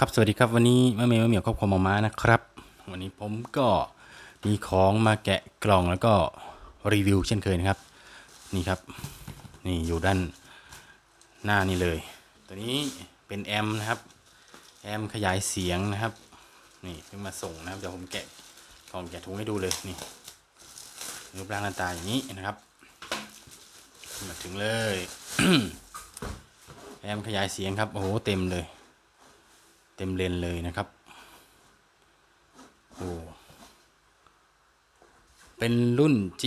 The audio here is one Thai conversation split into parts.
ครับสวัสดีครับวันนี้แม่เมย์แม่เหมียวครอบครัวมาม้านะครับ วันนี้ผมก็มีของมาแกะกล่องแล้วก็รีวิวเช่นเคยนะครับ นี่ครับ นี่อยู่ด้านหน้านี่เลย ตัวนี้เป็นแอมนะครับแอมขยายเสียงนะครับ นี่เพิ่งมาส่งนะครับเดี๋ยวผมแกะกล่องแกะถุงให้ดูเลยนี่รูปร่างหน้าตาอย่างนี้นะครับมาถึงเลยแอมขยายเสียงครับโอ้โหเต็มเลย เต็มเลนเลยนะครับโอ้เป็นรุ่น G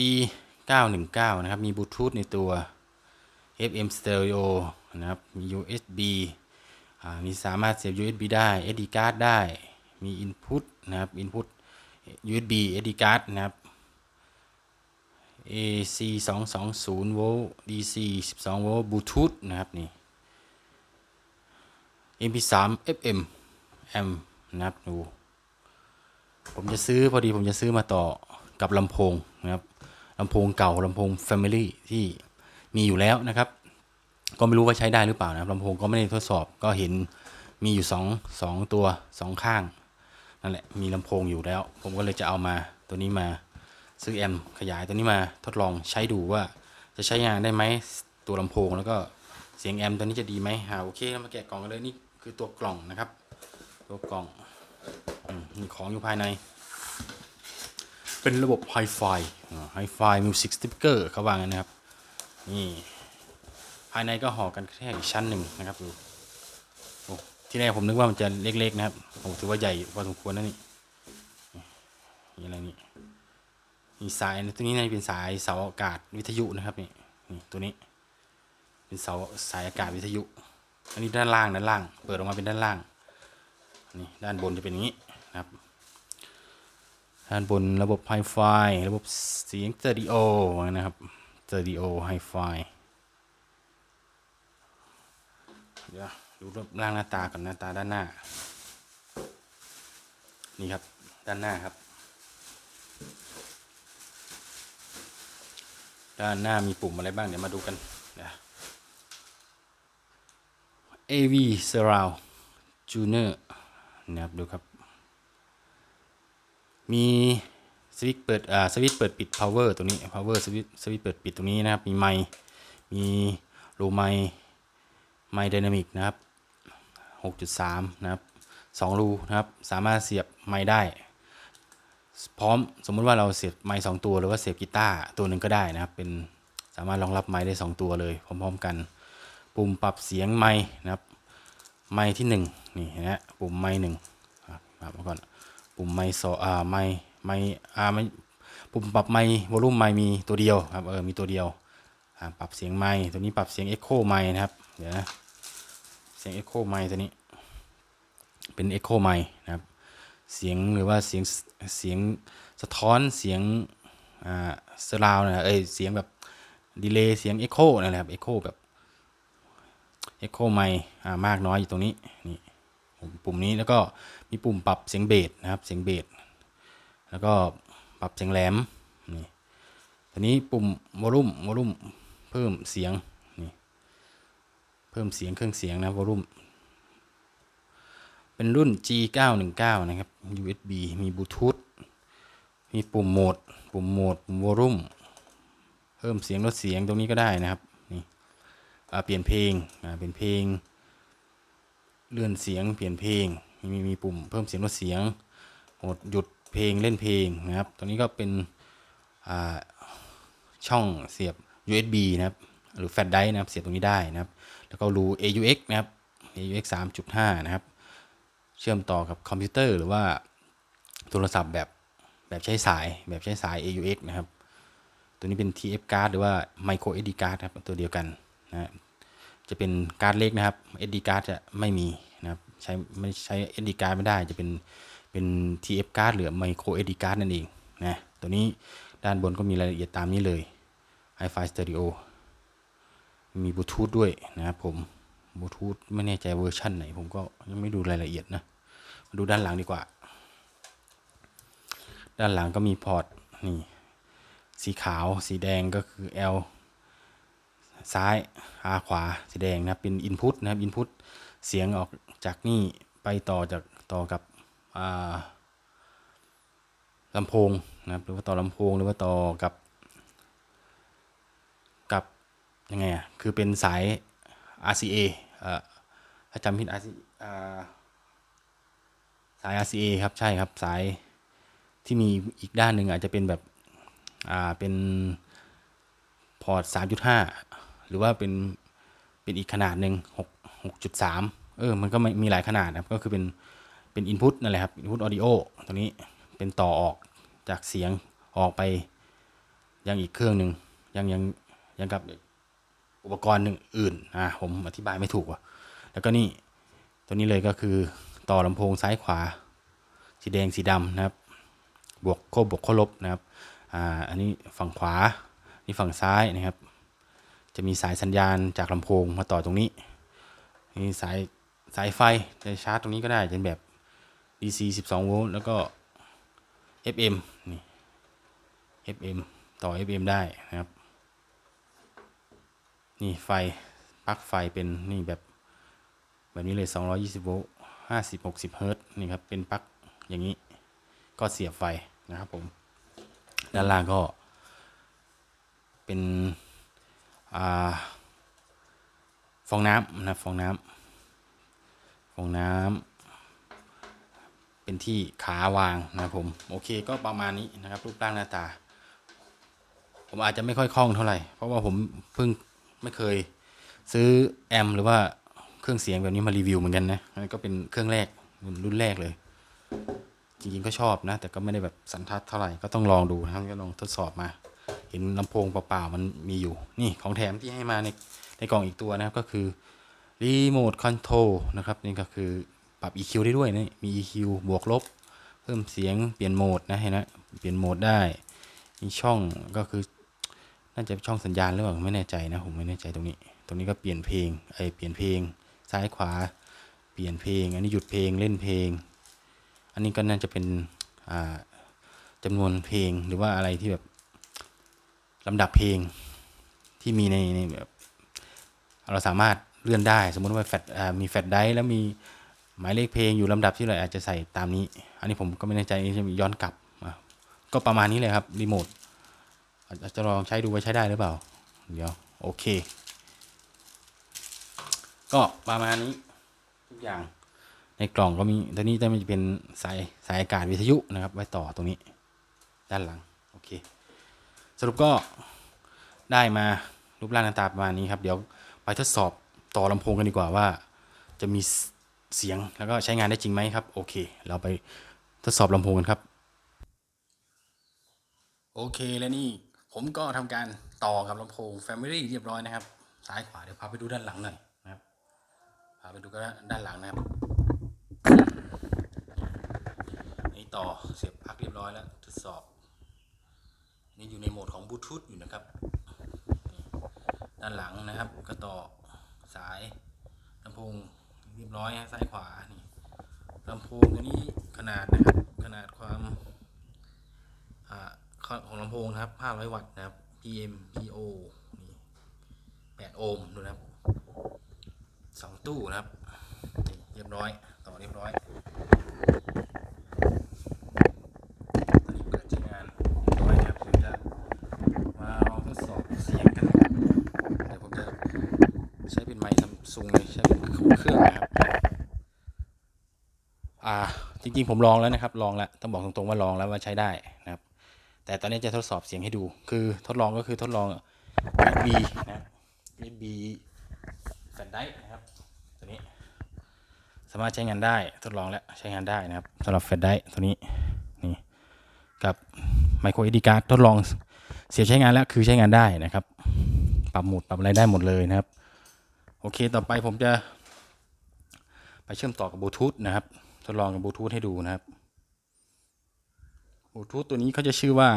919นะครับ มีบลูทูธในตัว FM stereo นะครับ มี USB อ่ามีสามารถเสียบ USB ได้ SD card ได้ มี input นะครับ input USB SD card นะครับ AC 220โวลต์ DC 12โวลต์บลูทูธนะครับนี่ MP3 FM แอมนะครับดูผมจะซื้อพอดีผมจะซื้อมาต่อกับลำโพงนะครับลำโพงเก่าลำโพง Family ที่มีอยู่แล้วนะครับ ก็ไม่รู้ว่าใช้ได้หรือเปล่านะครับลำโพงก็ไม่ได้ทดสอบก็เห็นมีอยู่สองสองตัวสองข้างนั่นแหละมีลำโพงอยู่แล้ว ผมก็เลยจะเอามาตัวนี้มาซื้อแอมขยายตัวนี้มาทดลองใช้ดูว่าจะใช้งานได้ไหมตัวลำโพงแล้วก็เสียงแอมตัวนี้จะดีไหมหาโอเคมาแกะกล่องกันเลยนี่คือตัวกล่องนะครับ ตัวกล่องอืมมีของอยู่ภายใน เป็นระบบ Hi-Fi อ่า Hi-Fi Music Speaker เขาวางั้นนะครับ นี่ ภายในก็ห่อกันแค่อีกชั้นหนึ่งนะครับดูโอ้ที่แรกผมนึกว่ามันจะเล็กๆนะครับโอ้ถือว่าใหญ่พอสมควรนะนี่นี่อะไรนี่มีสายตัวนี้น่าจะเป็นสายเสาอากาศวิทยุนะครับนี่นี่ตัวนี้ เป็นเสาสายอากาศวิทยุ อันนี้ด้านล่างด้านล่าง เปิดออกมาเป็นด้านล่าง นี่ด้านบนจะเป็นอย่างนี้นะครับ ด้านบนระบบไฮไฟระบบเสียงสเตอริโอนะครับสเตอริโอไฮไฟเดี๋ยวดูรูปร่างหน้าตาก่อนหน้าตาด้านหน้า นี่ครับด้านหน้าครับ ด้านหน้ามีปุ่มอะไรบ้างเดี๋ยวมาดูกันเดี๋ยว AV Surround Junior นะครับดูครับ มีสวิตช์เปิดอ่าสวิตช์เปิดปิด power ตัวนี้ power สวิตช์สวิตช์เปิดปิดตรงนี้นะครับ มีไมค์มีรูไมค์ไมค์ไดนามิกนะครับ 6.3 นะครับ 2 รูนะครับ สามารถเสียบไมค์ได้ พร้อมสมมุติว่าเราเสียบไมค์2ตัวหรือว่าเสียบกีตาร์ตัวหนึ่งก็ได้นะครับ เป็นสามารถรองรับไมค์ได้ 2 ตัวเลยพร้อมๆกัน ปุ่มปรับเสียงไมค์นะครับ ไมค์ที่หนึ่งนี่เห็นะปุ่มไมค์หนึ่งปรับมาก่อน ปุ่มไมค์สออ่าไมค์ไมค์อ่าไม่ปุ่มปรับไมค์วอลุ่มไมค์มีตัวเดียวครับเออมีตัวเดียวปรับเสียงไมค์ตัวนี้ปรับเสียงเอ็กโคไมค์นะครับเดี๋ยวนะเสียงเอ็กโคไมค์ตัวนี้เป็นเอ็กโคไมค์นะครับเสียงหรือว่าเสียงเสียงสะท้อนเสียงอ่าสลาวนะเอ้ยเสียงแบบดีเลย์เสียงเอ็กโคนั่นะครับเอ็กโคแบบ เอ็กโคไมค์มากน้อยอยู่ตรงนี้นี่ปุ่มนี้แล้วก็มีปุ่มปรับเสียงเบสนะครับเสียงเบสแล้วก็ปรับเสียงแหลมนี่ทีนี้ปุ่มวอลุ่มวอลุ่มเพิ่มเสียงนี่เพิ่มเสียงเครื่องเสียงนะวอลุ่มเป็นรุ่น G919 นะครับ USB มีบลูทูธมีปุ่มโหมด ปุ่มโหมดปุ่มวอลุ่มเพิ่มเสียงลดเสียงตรงนี้ก็ได้นะครับ เปลี่ยนเพลงเป็นเพลง เลื่อนเสียง เปลี่ยนเพลง มีมีปุ่มเพิ่มเสียงลดเสียงหมดหยุดเพลงเล่นเพลงนะครับ ตรงนี้ก็เป็นช่องเสียบ USB นะครับ หรือแฟลชไดร์นะครับ เสียบตรงนี้ได้นะครับ แล้วก็รู AUX นะครับ AUX 3.5 นะครับ เชื่อมต่อกับคอมพิวเตอร์หรือว่าโทรศัพท์แบบแบบใช้สายแบบใช้สาย AUX นะครับ ตัวนี้เป็น TF card หรือว่า micro SD card ครับ ตัวเดียวกัน นะจะเป็นการ์ดเล็กนะครับ SD card จะไม่มีนะครับใช้ไม่ใช้ SD card ไม่ได้จะเป็นเป็น TF card หรือ micro SD card นั่นเองนะตัวนี้ด้านบนก็มีรายละเอียดตามนี้เลย Hi-Fi Stereo มีบลูทูธด้วยนะครับผมบลูทูธไม่แน่ใจเวอร์ชันไหน ผมก็ยังไม่ดูรายละเอียดนะมาดูด้านหลังดีกว่า ด้านหลังก็มีพอร์ตนี่สีขาวสีแดงก็คือ L ซ้าย R ขวาสีแดงนะครับเป็น Input นะครับ Input เสียงออกจากนี่ไปต่อจากต่อกับลำโพงนะครับหรือว่าต่อลำโพงหรือว่าต่อกับ กับยังไงอะคือเป็นสาย RCA เอ่อถ้าจำผิด RCA สาย RCA ครับใช่ครับสายที่มีอีกด้านหนึ่งอาจจะเป็นแบบอ่าเป็นพอร์ต3.5 หรือว่าเป็นเป็นอีกขนาดหนึ่ง6 6.3เออมันก็ม,มีหลายขนาดนะครับก็คือเป็นเป็น input นั่นแหละครับ input audio ตัวนี้เป็นต่อออกจากเสียงออกไปยังอีกเครื่องหนึ่งยังยังยังกับอุปกรณ์หนึ่งอื่นอ่าผมอธิบายไม่ถูกว่ะแล้วก็นี่ตัวนี้เลยก็คือต่อลำโพงซ้ายขวา สีแดงสีดำนะครับ บวกโคบวกโคลบนะครับอ่าอันนี้ฝั่งขวานี่ฝั่งซ้ายนะครับ จะมีสายสัญญาณจากลำโพงมาต่อตรงนี้นี่สายสายไฟจะชาร์จตรงนี้ก็ได้เป็นแบบ DC 12 โวลต์แล้วก็ FM นี่ FM ต่อ FM ได้นะครับ นี่ไฟปลั๊กไฟเป็นนี่แบบแบบนี้เลย 220 โวลต์50 60 เฮิร์ตนี่ครับ เป็นปลั๊กอย่างนี้ ก็เสียบไฟนะครับผม ด้านล่างก็เป็น ฟองน้ำนะฟองน้ำฟองน้ำเป็นที่ขาวางนะครับผมโอเคก็ประมาณนี้นะครับรูปร่างหน้าตา ผมอาจจะไม่ค่อยคล่องเท่าไหร่ เพราะว่าผมเพิ่งไม่เคยซื้อแอมหรือว่าเครื่องเสียงแบบนี้มารีวิวเหมือนกันนะอันนี้ก็เป็นเครื่องแรกรุ่นแรกเลย จริงๆก็ชอบนะ แต่ก็ไม่ได้แบบสันทัดเท่าไหร่ก็ต้องลองดูนะครับก็ลองทดสอบมา เห็นลำโพงเปล่าๆมันมีอยู่นี่ของแถมที่ให้มาในในกล่องอีกตัวนะครับก็คือรีโมทคอนโทรลนะครับนี่ก็คือปรับ EQ ได้ด้วยนี่มี EQ บวกลบ เพิ่มเสียงเปลี่ยนโหมดนะเห็นนะเปลี่ยนโหมดได้มีช่องก็คือน่าจะเป็นช่องสัญญาณหรือเปล่าไม่แน่ใจนะผมไม่แน่ใจตรงนี้ ตรงนี้ก็เปลี่ยนเพลงไอเปลี่ยนเพลงซ้ายขวา เปลี่ยนเพลง อันนี้หยุดเพลงเล่นเพลง อันนี้ก็น่าจะเป็นอ่าจำนวนเพลงหรือว่าอะไรที่แบบ ลำดับเพลงที่มีในในแบบเราสามารถเลื่อนได้ สมมติว่าแฟมีแฟลชไดรฟ์แล้วมีหมายเลขเพลงอยู่ลำดับที่เราอาจจะใส่ตามนี้ อันนี้ผมก็ไม่แน่ใจนี่จะมีย้อนกลับ ก็ประมาณนี้เลยครับรีโมทอาจจะลองใช้ดูว่าใช้ได้หรือเปล่า เดี๋ยว โอเค ก็ประมาณนี้ทุกอย่างในกล่องก็มีตัวนี้จะมีเป็นสายสายอากาศวิทยุนะครับ ไว้ต่อตรงนี้ ด้านหลัง โอเค สรุปก็ได้มารูปร่างหน้าตาประมาณนี้ครับ เดี๋ยวไปทดสอบต่อลำโพงกันดีกว่าว่า จะมีเสียงแล้วก็ใช้งานได้จริงไหมครับ โอเค เราไปทดสอบลำโพงกันครับ โอเคแล้วนี่ผมก็ทำการต่อกับลำโพง Family เรียบร้อยนะครับ ซ้ายขวาเดี๋ยวพาไปดูด้านหลังหน่อยนะครับพาไปดูกันด้านหลังนะครับนี่ต่อเสียบปลั๊กเรียบร้อยแล้วทดสอบ นี่อยู่ในโหมดของบลูทูธอยู่นะครับ ด้านหลังนะครับก็ต่อสายลำโพงเรียบร้อยซ้ายขวานี่ลำโพงตัวนี้ขนาดนะครับขนาดความอของลำโพงนะครับ 500 วัตต์นะครับ PM PO นี่8โอห์มดูนะครับสองตู้นะครับเรียบร้อย ต่อเรียบร้อยตอนนี้เปิดใช้งานเรียบร้อยนะครับผมจะมาลองทดสอบเสียงกันนะครับเดี๋ยวผมจะใช้เป็นไมค์ซัมซุงเลยใช้ เครื่องนะครับอ่า จริงๆผมลองแล้วนะครับ ลองแล้วต้องบอกตรงๆว่าลองแล้วว่าใช้ได้นะครับ แต่ตอนนี้จะทดสอบเสียงให้ดู คือทดลองก็คือทดลอง USB นะครับ USB แฟลชไดรฟ์นะครับตัวนี้ สามารถใช้งานได้ทดลองแล้วใช้งานได้นะครับสำหรับแฟลชไดรฟ์ตัวนี้นี่กับ micro SD card ทดลองเสียใช้งานแล้วคือใช้งานได้นะครับ ปรับหมุดปรับอะไรได้หมดเลยนะครับ โอเคต่อไปผมจะ ไปเชื่อมต่อกับบลูทูธนะครับ ทดลองกับบลูทูธให้ดูนะครับบลูทูธตัวนี้เขาจะชื่อว่า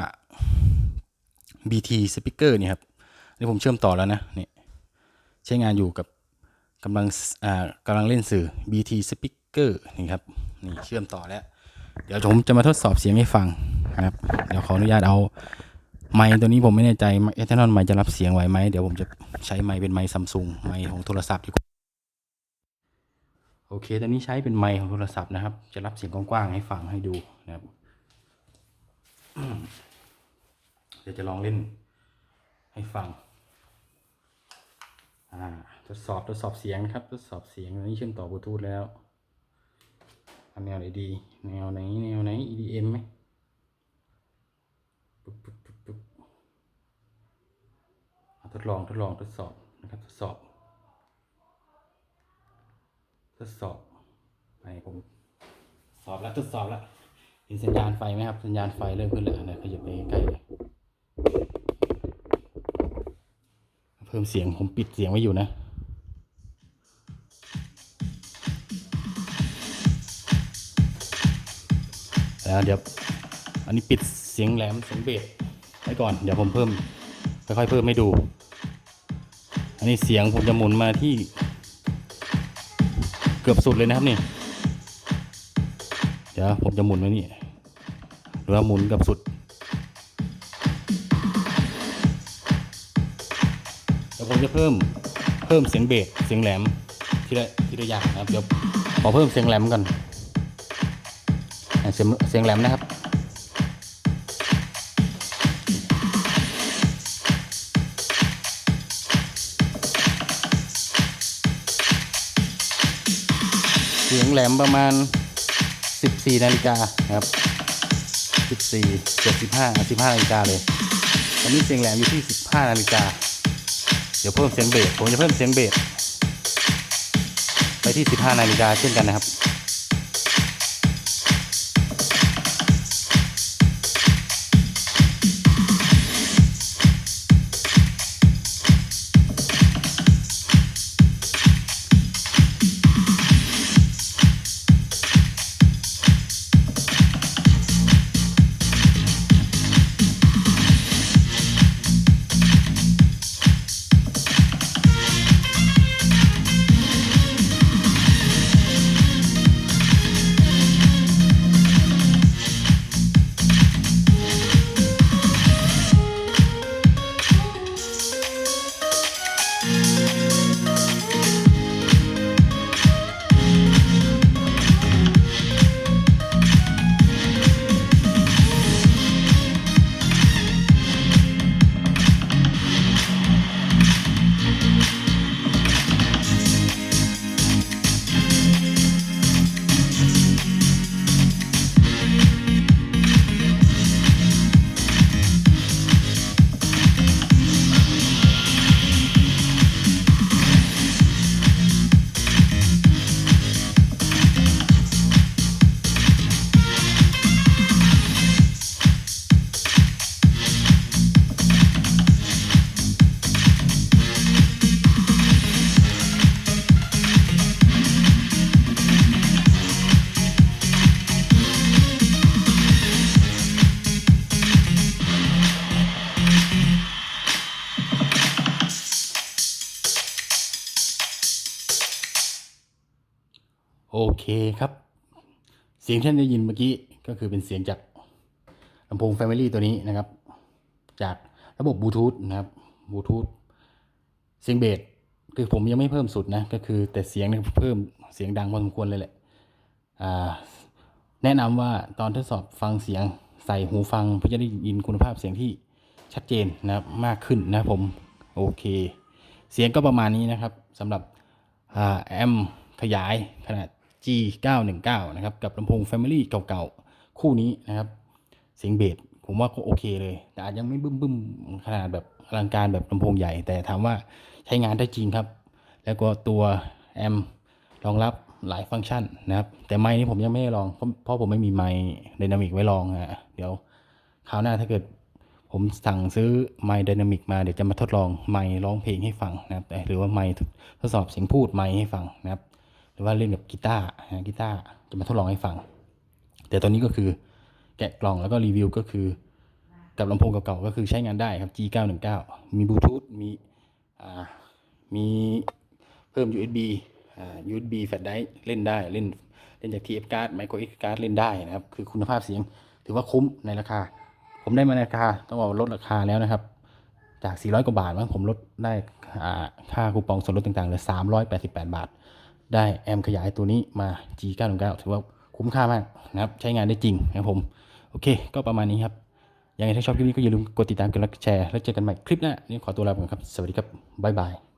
BT speaker เนี่ยครับอันนี่ผมเชื่อมต่อแล้วนะนี่ใช้งานอยู่กับกำลังอ่ากำลังเล่นสื่อ BT speaker นี่ครับนี่เชื่อมต่อแล้ว เดี๋ยวผมจะมาทดสอบเสียงให้ฟังนะครับ เดี๋ยวขออนุญาตเอาไมค์ตัวนี้ผมไม่แน่ใจเอทานอลไมค์จะรับเสียงไหวไหมเดี๋ยวผมจะใช้ไมค์เป็นไมค์ซัมซุงไมค์ของโทรศัพท์ดีกว่า โอเค ตอนนี้ใช้เป็นไมค์ของโทรศัพท์นะครับ จะรับเสียงกว้างๆให้ฟังให้ดูนะครับ เดี๋ยวจะลองเล่นให้ฟัง อ่า ทดสอบทดสอบเสียงนะครับ ทดสอบเสียงตอนนี้เชื่อมต่อบลูทูธแล้วเอาแนวไหนดี แนวไหน แนวไหน EDM ไหมปึ๊บปึ๊บปึ๊บปึ๊บทดลองทดลองทดสอบนะครับ ทดสอบ ทดสอบไปผมสอบแล้วทดสอบแล้วเห็นสัญญาณไฟไหมครับ สัญญาณไฟเริ่มขึ้นแล้วนะขยับไปใกล้เลยเพิ่มเสียงผมปิดเสียงไว้อยู่นะแล้วเดี๋ยวอันนี้ปิดเสียงแหลมเสียงเบสไว้ก่อนเดี๋ยวผมเพิ่มค่อยๆเพิ่มให้ดู อันนี้เสียงผมจะหมุนมาที่ เกือบสุดเลยนะครับนี่เดี๋ยวผมจะหมุนไว้นี่หรือว่าหมุนเกับสุดเดี๋ยวผมจะเพิ่มเพิ่มเสียงเบสเสียงแหลมทีละทีละอย่างนะครับเดี๋ยวขอเพิ่มเสียงแหลมก่อนเสียงเสียงแหลมนะครับ สียงแหลมประมาณ 14นาฬิกาครับ 14 75 15นาฬิกาเลยตอนนี้เสียงแหลมอยู่ที่ 15นาฬิกาเดี๋ยวเพิ่มเสียงเบสผมจะเพิ่มเสียงเบสไปที่ 15นาฬิกาเช่นกันนะครับ เคครับ เสียงที่ท่านได้ยินเมื่อกี้ก็คือเป็นเสียงจากลำโพง Family ตัวนี้นะครับ จากระบบบลูทูธนะครับบลูทูธเสียงเบสคือผมยังไม่เพิ่มสุดนะ ก็คือแต่เสียงเนี่ยเพิ่มเสียงดังพอสมควรเลยแหละแนะนำว่าตอนทดสอบฟังเสียงใส่หูฟังเพื่อจะได้ยินคุณภาพเสียงที่ชัดเจนนะครับมากขึ้นนะผมโอเค เสียงก็ประมาณนี้นะครับสำหรับแอมขยายขนาด G 919 นะครับ กับลำโพง Family เก่าๆ คู่นี้นะครับ เสียงเบสผมว่าก็โอเคเลย แต่อาจยังไม่บึ้มบึ้มๆขนาดแบบอลังการแบบลำโพงใหญ่ แต่ถามว่าใช้งานได้จริงครับ แล้วก็ตัวแอมรองรับหลายฟังก์ชันนะครับ แต่ไมค์นี้ผมยังไม่ได้ลอง เพราะผมไม่มีไมค์ไดนามิกไว้ลองอะเดี๋ยวคราวหน้าถ้าเกิดผมสั่งซื้อไมค์ไดนามิกมาเดี๋ยวจะมาทดลองไมค์ร้องเพลงให้ฟังนะครับหรือว่าไมค์ทดสอบเสียงพูดไมค์ให้ฟังนะครับ หรือว่าเล่นกับกีตาร์นะกีตาร์จะมาทดลองให้ฟัง แต่ตอนนี้ก็คือแกะกล่องแล้วก็รีวิวก็คือกับลำโพงเก่าๆก็คือใช้งานได้ครับ G 9 1 9 มีบลูทูธมีอ่ามีเพิ่ม USB อ่า USB แฟลชไดร์เล่นได้เล่นเล่นจาก TF card micro SD card เล่นได้นะครับ คือคุณภาพเสียงถือว่าคุ้มในราคา ผมได้มาในราคาต้องบอกลดราคาแล้วนะครับ จาก 400 กว่าบาทมั้งผมลดได้ค่าคูปองส่วนลดต่างๆเหลือ388 บาท ได้แอมขยายตัวนี้มา G919 ถือว่าคุ้มค่ามากนะครับ ใช้งานได้จริงนะครับผม โอเค ก็ประมาณนี้ครับ ยังไงถ้าชอบคลิปนี้ก็อย่าลืมกดติดตามกดไลค์แชร์ แล้วเจอกันใหม่คลิปหน้านี่ขอตัวลาไปก่อนครับ สวัสดีครับ บ๊ายบาย